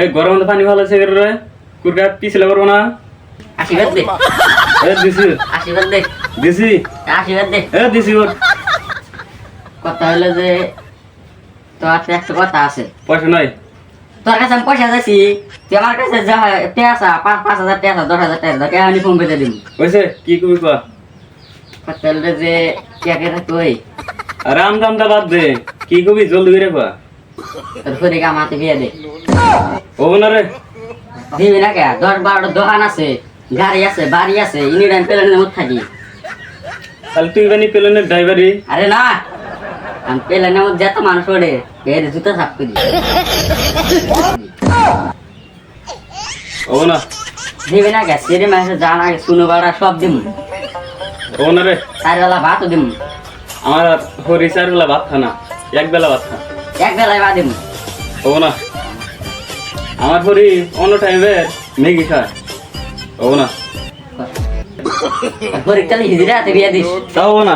এই গরম পানি ভালো আছে রে কুরকা পিছলে করব না। আশীর্বাদ দে। এ দিছি। আশীর্বাদ দে। দিছি। আশীর্বাদ দে। এ দিছি ওর কথা হলো যে তোর কাছে একটা কথা আছে। পয়সা নাই। তোর কাছে আমি পয়সা চাইছি। তুই আমার কাছে যা টেসা পাঁচ পাঁচ হাজার টেসা দশ হাজার টেসা তোকে আমি ফোন করে দিম কইছে কি কবি কয়া কথা হলো যে কেকে তুই আরে আমদা আমদা বাদ দে। কি কবি জলদি করে কয়া ফরিকে আমাতে বিয়ে দে ও না রে দিবি না কে দশ বারোটা দোকান আছে গাড়ি আছে বাড়ি আছে ইনি টাইম প্লেনের মধ্যে থাকি তাহলে তুই বানি পেলেনের ড্রাইভারি আরে না আমি প্লেনের মধ্যে যত মানুষ ওড়ে এর জুতো সাফ করি। ও না দিবি না কে সিঁড়ি মাসে জান আগে শুনো বাড়া সব দিম। ও না রে চারবেলা ভাতও দিম। আমার হরি বেলা ভাত খানা এক বেলা ভাত খা। এক বেলায় ভাত দিম। ও না। আমার পরি অন্য টাইমে মেগি খায়। ও না। পরীক্ষা হিজড়ে হাতে বিয়ে দিস। না।